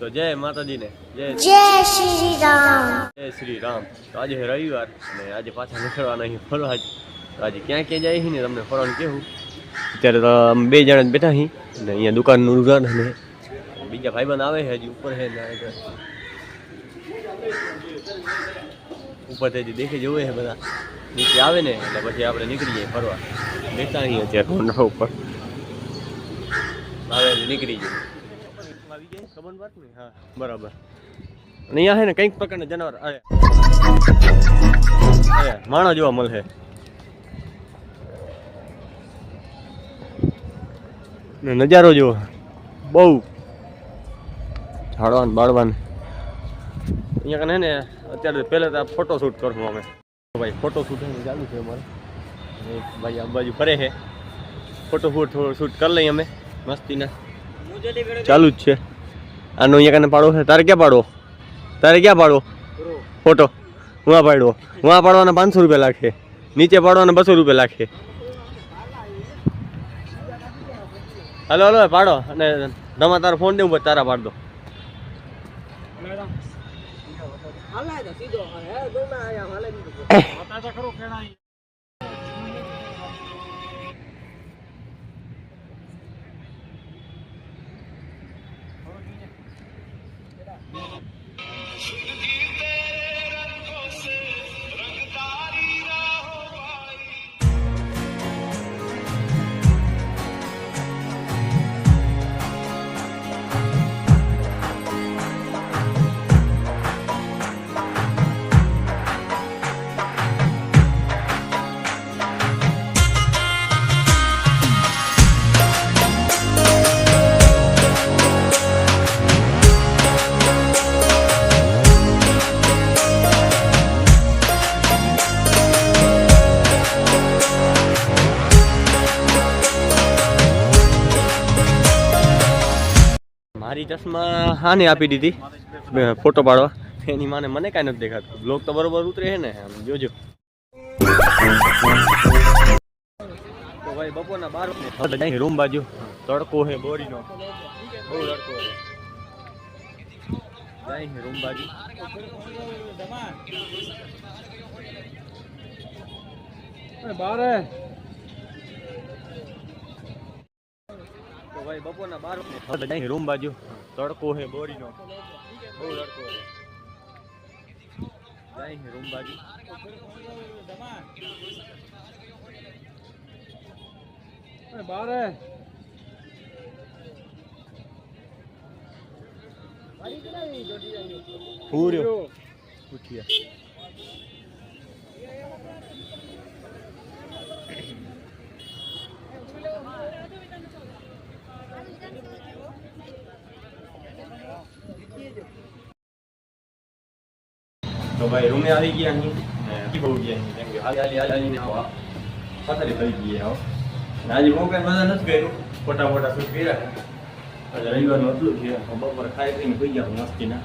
તો જય માતાજીને જય જય શ્રી રામ જય શ્રી રામ તો આજે રવિવાર ને આજે પાછા નીકળવાના અહીં ફરવા તો આજે ક્યાં ક્યાં જાય છે ને તમને ફરવાનું કેવું? અત્યારે તો અમે બે જણા બેઠા હી અને અહીંયા દુકાનનું ઉદ્ઘાટન છે બીજા ભાઈબંધ આવે છે હજી ઉપર છે ને ઉપર હજી દેખી જોવે છે બધા. નીચે આવે ને એટલે પછી આપણે નીકળી જઈએ ફરવા. બેઠા અહીં અત્યારે ઉપર. આવે નીકળી જઈએ. આવી જાય ખબર વાત ને હા બરાબર અને અહીંયા છે ને કંઈક પ્રકારના જનાવર અરે અરે માણસ જોવા મળશે ને નજારો જુઓ બહુ ઝાડવાન બાળવાન અહીંયા કને ને અત્યારે પહેલા તો ફોટો શૂટ કરશું અમે તો ભાઈ ફોટો શૂટ ચાલુ છે અમારે અને એક ભાઈ આ બાજુ ફરે છે ફોટો શૂટ શૂટ કરી લઈએ અમે મસ્તીના ચાલુ જ છે આનો અહીંયા કને પાડો તારે ક્યાં પાડવો? તારે ક્યાં પાડવો? ફોટો. હું પાડવો? હું પાડવાના પાંચસો રૂપિયા લાખે. નીચે પાડવાના બસો રૂપિયા લાખે. હલો હલો પાડો. અને તમારે તારો ફોન દેવું તારા પાડ દો Oh! મારી ચશ્મા હાને આપી દીધી બે ફોટો પાડવા એની માને મને કાંઈ નથી દેખાતું બ્લોક તો બરોબર ઉતરે છે ને આમ જોજો તો ભાઈ બપોરના બાર વાગે રૂમ બાજુ તડકો છે બોરીનો બહુ તડકો છે જાય છે રૂમ બાજુ તો ભાઈ બપોરના બાર વાગે જાય છે રૂમ બાજુ તડકો છે બોરીનો બહુ તડકો છે જાય છે રૂમ બાજુ પૂર્યો ઉઠ્યા તો ભાઈ રૂમે આવી ગયા અહીં. ને બહુ ગયા અહીં. કેમ કે હાલી હાલી હાલી, હાલીને આવા પથારી થઈ ગઈ આવો ને આજે બહુ મજા નથી કર્યું. ફોટા ફોટા શૂટ કર્યા. આજે રવિવારનું હતું છે બપોરે ખાઈ પીને સુઈ ગયા મસ્તીના.